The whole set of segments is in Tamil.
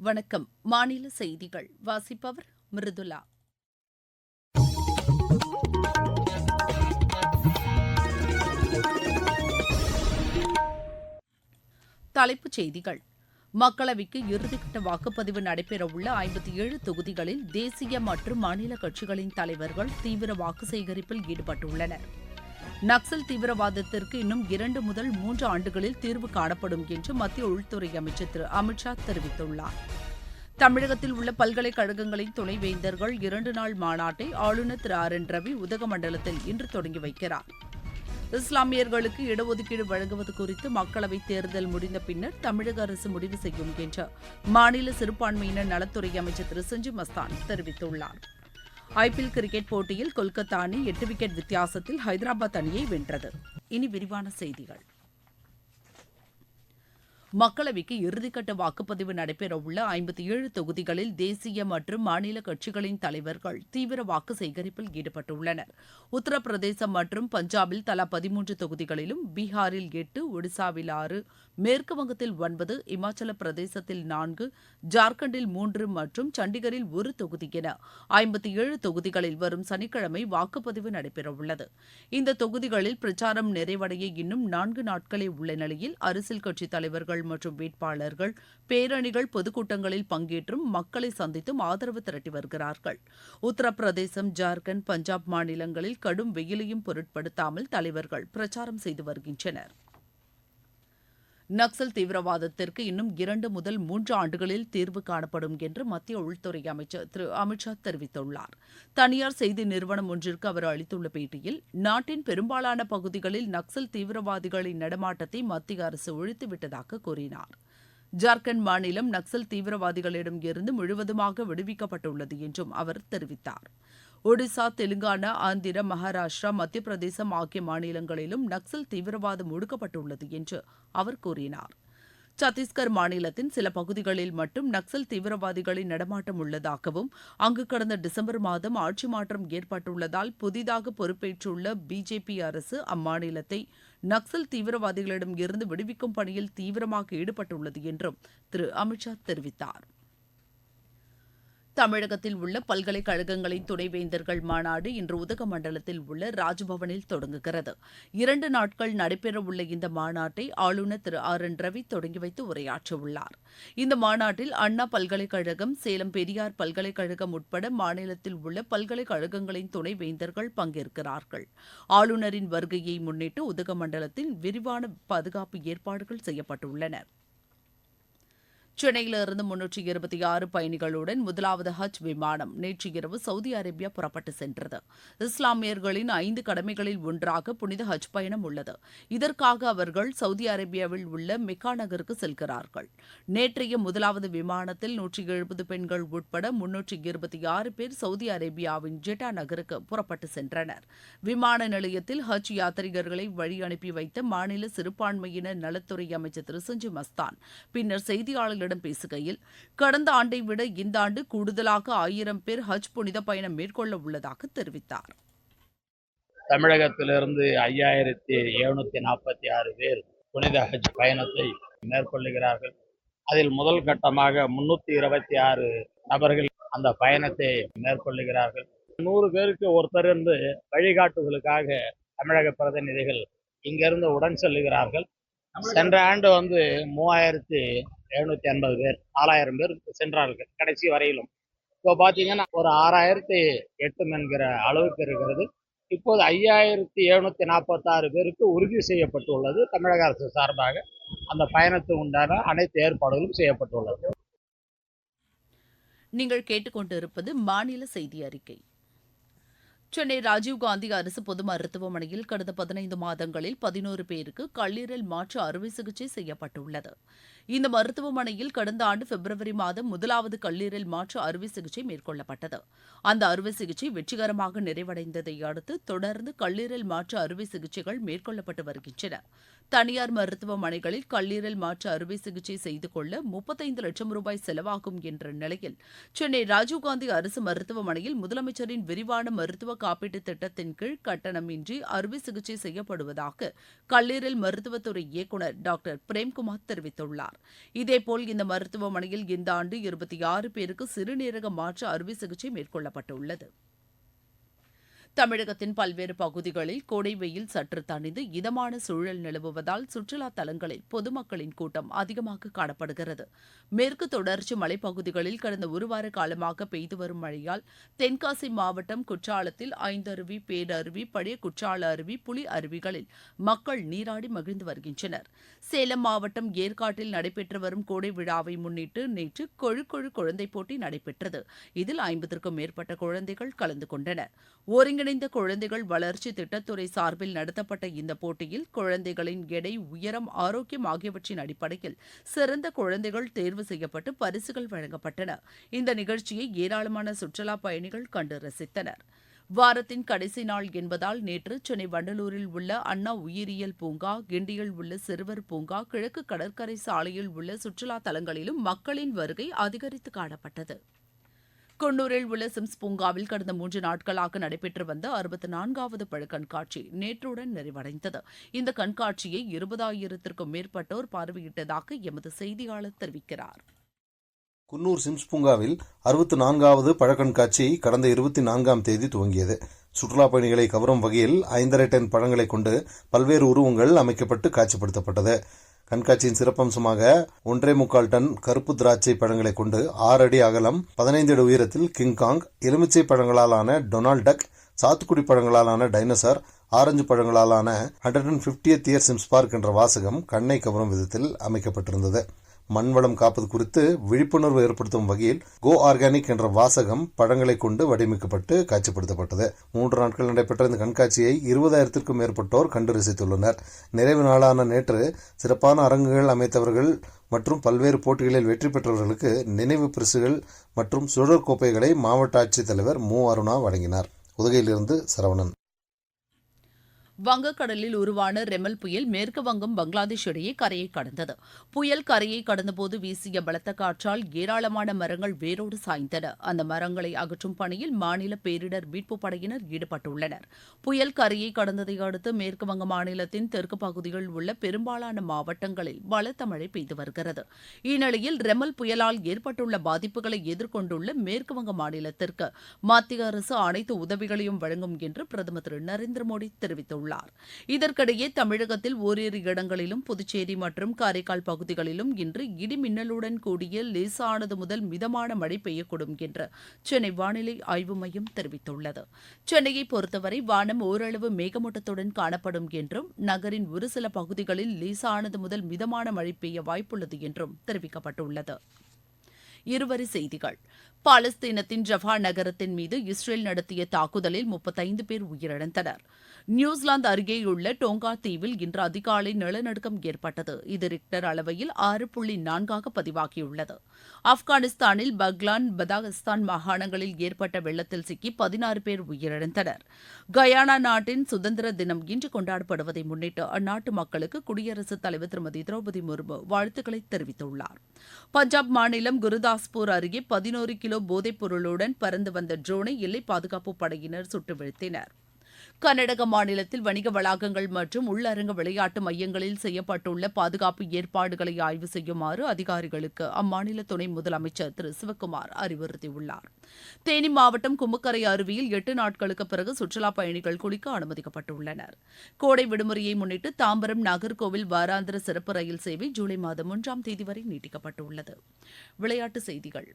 வணக்கம். மாநில செய்திகள். வாசிப்பவர் மிருதுலா தலைப்புச் செய்திகள். மக்களவைக்கு இறுதிக்கட்ட வாக்குப்பதிவு நடைபெறவுள்ள ஐம்பத்தி ஏழு தொகுதிகளில் தேசிய மற்றும் மாநில கட்சிகளின் தலைவர்கள் தீவிர வாக்கு சேகரிப்பில் ஈடுபட்டுள்ளனர். நக்சல் தீவிரவாதத்திற்கு இன்னும் இரண்டு முதல் மூன்று ஆண்டுகளில் தீர்வு காணப்படும் என்று மத்திய உள்துறை அமைச்சர் திரு அமித்ஷா தெரிவித்துள்ளார். தமிழகத்தில் உள்ள பல்கலைக்கழகங்களின் துணைவேந்தர்கள் இரண்டு நாள் மாநாட்டை ஆளுநர் திரு ஆர் என் ரவி உதகமண்டலத்தில் இன்று தொடங்கி வைக்கிறார். இஸ்லாமியர்களுக்கு இடஒதுக்கீடு வழங்குவது குறித்து மக்களவைத் தேர்தல் முடிந்த பின்னர் தமிழக அரசு முடிவு செய்யும் என்று மாநில சிறுபான்மையினர் நலத்துறை அமைச்சர் திரு செஞ்சி மஸ்தான் தெரிவித்துள்ளாா் ஐபிஎல் கிரிக்கெட் போட்டியில் கொல்கத்தா அணி எட்டு விக்கெட் வித்தியாசத்தில் ஹைதராபாத் அணியை வென்றது. இனி விரிவான செய்திகள். மக்களவைக்கு இறுதிக்கட்ட வாக்குப்பதிவு நடைபெறவுள்ள ஐம்பத்தி ஏழு தொகுதிகளில் தேசிய மற்றும் மாநில கட்சிகளின் தலைவர்கள் தீவிர வாக்கு சேகரிப்பில் ஈடுபட்டுள்ளனர். உத்தரப்பிரதேசம் மற்றும் பஞ்சாபில் தலா பதிமூன்று தொகுதிகளிலும் பீகாரில் எட்டு ஒடிசாவில் ஆறு மேற்கு வங்கத்தில் ஒன்பது இமாச்சல பிரதேசத்தில் நான்கு ஜார்க்கண்டில் மூன்று மற்றும் சண்டிகரில் ஒரு தொகுதி என ஐம்பத்தி ஏழு தொகுதிகளில் வரும் சனிக்கிழமை வாக்குப்பதிவு நடைபெறவுள்ளது. இந்த தொகுதிகளில் பிரச்சாரம் நிறைவடைய இன்னும் நான்கு நாட்களே உள்ள நிலையில் அரசியல் கட்சித் தலைவர்கள் மற்றும் வேட்பாளர்கள் பேரணிகள் பொதுக்கூட்டங்களில் பங்கேற்றும் மக்களை சந்தித்தும் ஆதரவு திரட்டி வருகிறார்கள். உத்தரப்பிரதேசம் ஜார்க்கண்ட் பஞ்சாப் மாநிலங்களில் கடும் வெயிலையும் பொருட்படுத்தாமல் தலைவர்கள் பிரச்சாரம் செய்து வருகின்றனர். நக்சல் தீவிரவாதத்திற்கு இன்னும் இரண்டு முதல் மூன்று ஆண்டுகளில் தீர்வு காணப்படும் என்று மத்திய உள்துறை அமைச்சர் திரு அமித்ஷா தெரிவித்துள்ளார். தனியார் செய்தி நிறுவனம் ஒன்றிற்கு அவர் அளித்துள்ள பேட்டியில் நாட்டின் பெரும்பாலான பகுதிகளில் நக்சல் தீவிரவாதிகளின் நடமாட்டத்தை மத்திய அரசு ஒழித்துவிட்டதாக கூறினார். ஜார்க்கண்ட் மாநிலம் நக்சல் தீவிரவாதிகளிடம் இருந்து முழுவதுமாக விடுவிக்கப்பட்டுள்ளது என்றும் அவர் தெரிவித்தார். ஒடிசா தெலுங்கானா ஆந்திர மகாராஷ்டிரா மத்திய பிரதேசம் ஆகிய மாநிலங்களிலும் நக்சல் தீவிரவாதம் ஒடுக்கப்பட்டுள்ளது என்று அவர் கூறினார். சத்தீஸ்கர் மாநிலத்தின் சில பகுதிகளில் மட்டும் நக்சல் தீவிரவாதிகளின் நடமாட்டம் உள்ளதாகவும் அங்கு கடந்த டிசம்பர் மாதம் ஆட்சி மாற்றம் ஏற்பட்டுள்ளதால் புதிதாக பொறுப்பேற்றுள்ள பிஜேபி அரசு அம்மாநிலத்தை நக்சல் தீவிரவாதிகளிடம் இருந்து விடுவிக்கும் பணியில் தீவிரமாக ஈடுபட்டுள்ளது என்றும் திரு. அமித்ஷா தெரிவித்தார். தமிழகத்தில் உள்ள பல்கலைக்கழகங்களின் துணைவேந்தர்கள் மாநாடு இன்று உதகமண்டலத்தில் உள்ள ராஜ்பவனில் தொடங்குகிறது. இரண்டு நாட்கள் நடைபெறவுள்ள இந்த மாநாட்டை ஆளுநர் திரு ஆர் என் ரவி தொடங்கி வைத்து உரையாற்றவுள்ளார். இந்த மாநாட்டில் அண்ணா பல்கலைக்கழகம் சேலம் பெரியார் பல்கலைக்கழகம் உட்பட மாநிலத்தில் உள்ள பல்கலைக்கழகங்களின் துணைவேந்தர்கள் பங்கேற்கிறார்கள். ஆளுநரின் வருகையை முன்னிட்டு உதகமண்டலத்தில் விரிவான பாதுகாப்பு ஏற்பாடுகள் செய்யப்பட்டுள்ளன. சென்னையிலிருந்து முன்னூற்றி இருபத்தி ஆறு பயணிகளுடன் முதலாவது ஹஜ் விமானம் நேற்று இரவு சவுதி அரேபியா புறப்பட்டு சென்றது. இஸ்லாமியர்களின் ஐந்து கடமைகளில் ஒன்றாக புனித ஹஜ் பயணம் உள்ளது. இதற்காக அவர்கள் சவுதி அரேபியாவில் உள்ள மெக்கா நகருக்கு செல்கிறார்கள். நேற்றைய முதலாவது விமானத்தில் நூற்றி எழுபது பெண்கள் உட்பட முன்னூற்றி இருபத்தி ஆறு பேர் சவுதி அரேபியாவின் ஜெட்டா நகருக்கு புறப்பட்டு சென்றனர். விமான நிலையத்தில் ஹஜ் யாத்ரிகர்களை வழி அனுப்பி வைத்த மாநில சிறுபான்மையினர் நலத்துறை அமைச்சர் திரு சஞ்சு மஸ்தான். பின்னர் செய்தியாளர்களிடம் செய்தியாளர்களிடம் பேசுகையில் கடந்த ஆண்டை விட இந்த ஆண்டு கூடுதலாக ஆயிரம் பேர் ஹஜ் புனித பயணம் மேற்கொள்ள உள்ளதாக தெரிவித்தார். தமிழகத்திலிருந்து ஐயாயிரத்தி எழுநூத்தி நாற்பத்தி ஆறு பேர் புனித ஹஜ் பயணத்தை மேற்கொள்ளுகிறார்கள். அதில் முதல் கட்டமாக முன்னூத்தி இருபத்தி ஆறு நபர்கள் அந்த பயணத்தை மேற்கொள்ளுகிறார்கள். நூறு பேருக்கு ஒருத்தர் இருந்து வழிகாட்டுதலுக்காக தமிழக பிரதிநிதிகள் இங்கிருந்து உடன் செல்லுகிறார்கள். சென்ற ஆண்டு வந்து மூவாயிரத்தி எழுநூத்தி ஐம்பது பேர் ஆறாயிரம் பேர் சென்றார்கள் கடைசி வரையிலும். இப்போ பார்த்தீங்கன்னா ஒரு ஆறாயிரத்தி எட்டும் என்கிற அளவுக்கு இருக்கிறது. இப்போது ஐயாயிரத்தி எழுநூத்தி நாற்பத்தாறு பேருக்கு உறுதி செய்யப்பட்டுள்ளது தமிழக அரசு சார்பாக. அந்த பயணத்துக்கு உண்டான அனைத்து ஏற்பாடுகளும் செய்யப்பட்டுள்ளது. நீங்கள் கேட்டுக்கொண்டிருப்பது மாநில செய்தி அறிக்கை. சென்னை ராஜீவ்காந்தி அரசு பொது மருத்துவமனையில் கடந்த பதினைந்து மாதங்களில் பதினோரு பேருக்கு கல்லீரல் மாற்று அறுவை சிகிச்சை செய்யப்பட்டுள்ளது. இந்த மருத்துவமனையில் கடந்த ஆண்டு பிப்ரவரி மாதம் முதலாவது கல்லீரல் மாற்று அறுவை சிகிச்சை மேற்கொள்ளப்பட்டது. அந்த அறுவை சிகிச்சை வெற்றிகரமாக நிறைவடைந்ததை அடுத்து தொடர்ந்து கல்லீரல் மாற்று அறுவை சிகிச்சைகள் மேற்கொள்ளப்பட்டு வருகின்றன. தனியார் மருத்துவமனைகளில் கல்லீரல் மாற்று அறுவை சிகிச்சை செய்து கொள்ள முப்பத்தைந்து லட்சம் ரூபாய் செலவாகும் என்ற நிலையில் சென்னை ராஜீவ்காந்தி அரசு மருத்துவமனையில் முதலமைச்சரின் விரிவான மருத்துவ காப்பீட்டுத் திட்டத்தின் கீழ் கட்டணமின்றி அறுவை சிகிச்சை செய்யப்படுவதாக கல்லீரல் மருத்துவத்துறை இயக்குநர் டாக்டர் பிரேம்குமார் தெரிவித்துள்ளார். இதேபோல் இந்த மருத்துவமனையில் இந்த ஆண்டு இருபத்தி ஆறு பேருக்கு சிறுநீரக மாற்று அறுவை சிகிச்சை மேற்கொள்ளப்பட்டுள்ளது. தமிழகத்தின் பல்வேறு பகுதிகளில் கோடை வெயில் சற்று தணிந்து இதமான சூழல் நிலவுவதால் சுற்றுலா தலங்களில் பொதுமக்களின் கூட்டம் அதிகமாக காணப்படுகிறது. மேற்கு தொடர்ச்சி மலைப்பகுதிகளில் கடந்த ஒருவார காலமாக பெய்து வரும் மழையால் தென்காசி மாவட்டம் குற்றாலத்தில் ஐந்தருவி பேரருவி பழைய குற்றால அருவி புலி அருவிகளில் மக்கள் நீராடி மகிழ்ந்து வருகின்றனர். சேலம் மாவட்டம் ஏற்காட்டில் நடைபெற்று வரும் கோடை விழாவை முன்னிட்டு நேற்று கொழு கொழு குழந்தை போட்டி நடைபெற்றது. இதில் ஐம்பதற்கும் மேற்பட்ட குழந்தைகள் கலந்து கொண்டனர். ஒருங்கிணைந்த குழந்தைகள் வளர்ச்சி திட்டத்துறை சார்பில் நடத்தப்பட்ட இந்த போட்டியில் குழந்தைகளின் எடை உயரம் ஆரோக்கியம் ஆகியவற்றின் அடிப்படையில் சிறந்த குழந்தைகள் தேர்வு செய்யப்பட்டு பரிசுகள் வழங்கப்பட்டன. இந்த நிகழ்ச்சியை ஏராளமான சுற்றுலா பயணிகள் கண்டு ரசித்தனர். வாரத்தின் கடைசி நாள் என்பதால் நேற்று சென்னை வண்டலூரில் உள்ள அண்ணா உயிரியல் பூங்கா கிண்டியில் உள்ள சிறுவர் பூங்கா கிழக்கு கடற்கரை சாலையில் உள்ள சுற்றுலா தலங்களிலும் மக்களின் வருகை அதிகரித்து காணப்பட்டது. குன்னூரில் உள்ள சிம்ஸ் பூங்காவில் கடந்த மூன்று நாட்களாக நடைபெற்று வந்த அறுபத்தி நான்காவது பழ கண்காட்சி நேற்றுடன் நிறைவடைந்தது. இந்த கண்காட்சியை இருபதாயிரத்திற்கும் மேற்பட்டோர் பார்வையிட்டதாக எமது செய்தியாளர் தெரிவிக்கிறார். குன்னூர் சிம்ஸ் பூங்காவில் அறுபத்தி நான்காவது பழக்கண்காட்சி கடந்த இருபத்தி நான்காம் தேதி துவங்கியது. சுற்றுலா பயணிகளை கவரும் வகையில் ஐந்தரை டன் பழங்களை கொண்டு பல்வேறு உருவங்கள் அமைக்கப்பட்டு காட்சிப்படுத்தப்பட்டது. கண்காட்சியின் சிறப்பம்சமாக ஒன்றே முக்கால் டன் கருப்பு திராட்சை பழங்களை கொண்டு ஆறு அடி அகலம் பதினைந்து அடி உயரத்தில் கிங்காங் எலுமிச்சை பழங்களாலான டொனால்ட் டக் சாத்துக்குடி பழங்களாலான dinosaur orange பழங்களாலான hundred and fiftieth year Sims park என்ற வாசகம் கண்ணை கவரும் விதத்தில் அமைக்கப்பட்டிருந்தது. மண்வளம் காப்பது குறித்து விழிப்புணர்வு ஏற்படுத்தும் வகையில் கோ ஆர்கானிக் என்ற வாசகம் பழங்களை கொண்டு வடிவமைக்கப்பட்டு காட்சிப்படுத்தப்பட்டது. மூன்று நாட்கள் நடைபெற்ற இந்த கண்காட்சியை இருபதாயிரத்திற்கும் மேற்பட்டோர் கண்டு ரசித்துள்ளனர். நிறைவு நாளான நேற்று சிறப்பான அரங்குகள் அமைத்தவர்கள் மற்றும் பல்வேறு போட்டிகளில் வெற்றி பெற்றவர்களுக்கு நினைவு பரிசுகள் மற்றும் சுழற் கோப்பைகளை மாவட்ட ஆட்சித்தலைவர் மு அருணா வழங்கினார். உதகையிலிருந்து சரவணன். வங்கக்கடலில் உருவான ரெமல் புயல் மேற்கு வங்கம் பங்களாதேஷ் இடையே கரையை கடந்தது. புயல் கரையை கடந்தபோது வீசிய பலத்த காற்றால் ஏராளமான மரங்கள் வேரோடு சாய்ந்தன. அந்த மரங்களை அகற்றும் பணியில் மாநில பேரிடர் மீட்பு படையினர் ஈடுபட்டுள்ளனர். புயல் கரையை கடந்ததை அடுத்து மேற்கு வங்க மாநிலத்தின் தெற்கு பகுதியில் உள்ள பெரும்பாலான மாவட்டங்களில் பலத்த மழை பெய்து வருகிறது. இந்நிலையில் ரெமல் புயலால் ஏற்பட்டுள்ள பாதிப்புகளை எதிர்கொண்டுள்ள மேற்கு வங்க மாநிலத்திற்கு மத்திய அரசு அனைத்து உதவிகளையும் வழங்கும் என்று பிரதமர் திரு நரேந்திர மோடி தெரிவித்துள்ளார். உள்ளார் இதற்கிடையே தமிழகத்தில் ஓரிரு இடங்களிலும் புதுச்சேரி மற்றும் காரைக்கால் பகுதிகளிலும் இன்று இடி மின்னலுடன் கூடிய லேசானது முதல் மிதமான மழை பெய்யக்கூடும் என்று சென்னை வானிலை ஆய்வு மையம் தெரிவித்துள்ளது. சென்னையை பொறுத்தவரை வானம் ஓரளவு மேகமூட்டத்துடன் காணப்படும் என்றும் நகரின் ஒரு சில பகுதிகளில் லேசானது முதல் மிதமான மழை பெய்ய வாய்ப்புள்ளது என்றும் தெரிவிக்கப்பட்டுள்ளது. இருவரி செய்திகள். பாலஸ்தீனத்தின் ஜஃபா நகரத்தின் மீது இஸ்ரேல் நடத்திய தாக்குதலில் முப்பத்தைந்து பேர் உயிரிழந்தனர். நியூசிலாந்து அருகேயுள்ள டோங்கா தீவில் இன்று அதிகாலை நிலநடுக்கம் ஏற்பட்டது. இது ரிக்டர் அளவையில் ஆறு புள்ளி நான்காக பதிவாகியுள்ளது. ஆப்கானிஸ்தானில் பக்லான் பதாகஸ்தான் மாகாணங்களில் ஏற்பட்ட வெள்ளத்தில் சிக்கி பதினாறு பேர் உயிரிழந்தனர். கயானா நாட்டின் சுதந்திர தினம் இன்று கொண்டாடப்படுவதை முன்னிட்டு அந்நாட்டு மக்களுக்கு குடியரசுத் தலைவர் திருமதி திரௌபதி முர்மு வாழ்த்துக்களை தெரிவித்துள்ளார். பஞ்சாப் மாநிலம் குருதா குருதாஸ்பூர் அருகே பதினோரு கிலோ போதைப் பொருளுடன் பறந்து வந்த ட்ரோனை எல்லை பாதுகாப்பு படையினர் சுட்டு வீழ்த்தினர். கர்நாடக மாநிலத்தில் வணிக வளாகங்கள் மற்றும் உள்ளரங்க விளையாட்டு மையங்களில் செய்யப்பட்டுள்ள பாதுகாப்பு ஏற்பாடுகளை ஆய்வு செய்யுமாறு அதிகாரிகளுக்கு அம்மாநில துணை முதலமைச்சர் திரு. சிவக்குமார் அறிவுறுத்தியுள்ளார். தேனி மாவட்டம் குமுக்கரை அருவியில் எட்டு நாட்களுக்கு பிறகு சுற்றுலாப் பயணிகள் குளிக்க அனுமதிக்கப்பட்டுள்ளனர். கோடை விடுமுறையை முன்னிட்டு தாம்பரம் நாகர்கோவில் வாராந்திர சிறப்பு ரயில் சேவை ஜூலை மாதம் ஒன்றாம் தேதி வரை நீட்டிக்கப்பட்டுள்ளது. விளையாட்டுச் செய்திகள்.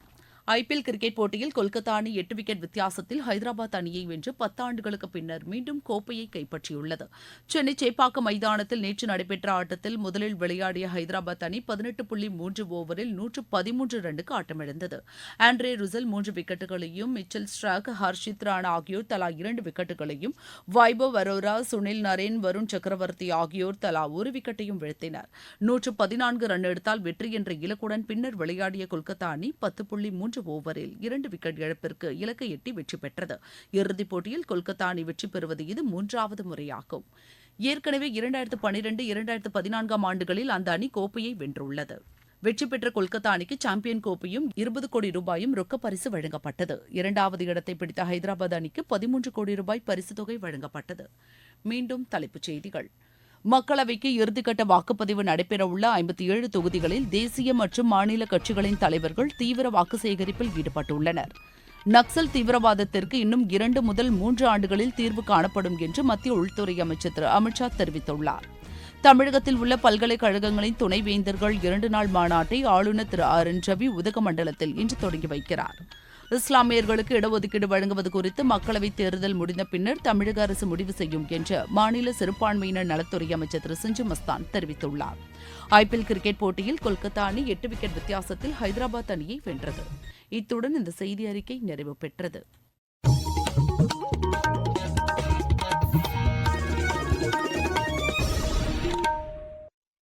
ஐபிஎல் கிரிக்கெட் போட்டியில் கொல்கத்தா அணி எட்டு விக்கெட் வித்தியாசத்தில் ஹைதராபாத் அணியை வென்று பத்தாண்டுகளுக்கு பின்னர் மீண்டும் கோப்பையை கைப்பற்றியுள்ளது. சென்னை சேப்பாக்கம் மைதானத்தில் நேற்று நடைபெற்ற ஆட்டத்தில் முதலில் விளையாடிய ஹைதராபாத் அணி பதினெட்டு புள்ளி மூன்று ஓவரில் நூற்று பதிமூன்று ரன்னுக்கு ஆட்டமிழந்தது. ஆண்ட்ரே ருசல் மூன்று விக்கெட்டுகளையும் மிச்சல் ஸ்ட்ராக் ஹர்ஷித் ராணா ஆகியோர் தலா இரண்டு விக்கெட்டுகளையும் வைபவ் அரோரா சுனில் நரேன் வருண் சக்கரவர்த்தி ஆகியோர் தலா ஒரு விக்கெட்டையும் வீழ்த்தினர். நூற்று பதினான்கு ரன் எடுத்தால் வெற்றி என்ற இலக்குடன் பின்னர் விளையாடிய கொல்கத்தா அணி பத்து புள்ளி மூன்று மூன்று ஓவரில் இரண்டு விக்கெட் இழப்பிற்கு இலக்கை எட்டி வெற்றி பெற்றது. இறுதிப் போட்டியில் கொல்கத்தா அணி வெற்றி பெறுவது இது மூன்றாவது முறையாகும். ஏற்கனவே இரண்டாயிரத்து பனிரெண்டு இரண்டாயிரத்து பதினான்காம் ஆண்டுகளில் அந்த அணி கோப்பையை வென்றுள்ளது. வெற்றி பெற்ற கொல்கத்தா அணிக்கு சாம்பியன் கோப்பையும் இருபது கோடி ரூபாயும் ரொக்க பரிசு வழங்கப்பட்டது. இரண்டாவது இடத்தை பிடித்த ஹைதராபாத் அணிக்கு பதிமூன்று கோடி ரூபாய் பரிசு தொகை வழங்கப்பட்டது. மீண்டும் தலைப்புச் செய்திகள். மக்களவைக்கு இறுதிக்கட்ட வாக்குப்பதிவு நடைபெறவுள்ள ஐம்பத்தி ஏழு தொகுதிகளில் தேசிய மற்றும் மாநில கட்சிகளின் தலைவர்கள் தீவிர வாக்கு சேகரிப்பில் ஈடுபட்டுள்ளனர். நக்சல் தீவிரவாதத்திற்கு இன்னும் இரண்டு முதல் மூன்று ஆண்டுகளில் தீர்வு காணப்படும் என்று மத்திய உள்துறை அமைச்சர் திரு. அமித்ஷா தெரிவித்துள்ளார். தமிழகத்தில் உள்ள பல்கலைக்கழகங்களின் துணைவேந்தர்கள் இரண்டு நாள் மாநாட்டை ஆளுநர் திரு. ஆர் என் ரவி உதகமண்டலத்தில் இன்று தொடங்கி வைக்கிறார். இஸ்லாமியர்களுக்கு இடஒதுக்கீடு வழங்குவது குறித்து மக்களவைத் தேர்தல் முடிந்த பின்னர் தமிழக அரசு முடிவு செய்யும் என்று மாநில சிறுபான்மையினர் நலத்துறை அமைச்சர் திரு சஞ்சு மஸ்தான் தெரிவித்துள்ளார். ஐபிஎல் கிரிக்கெட் போட்டியில் கொல்கத்தா அணி எட்டு விக்கெட் வித்தியாசத்தில் ஹைதராபாத் அணியை வென்றது. இத்துடன் இந்த செய்தி அறிக்கை நிறைவு பெற்றது.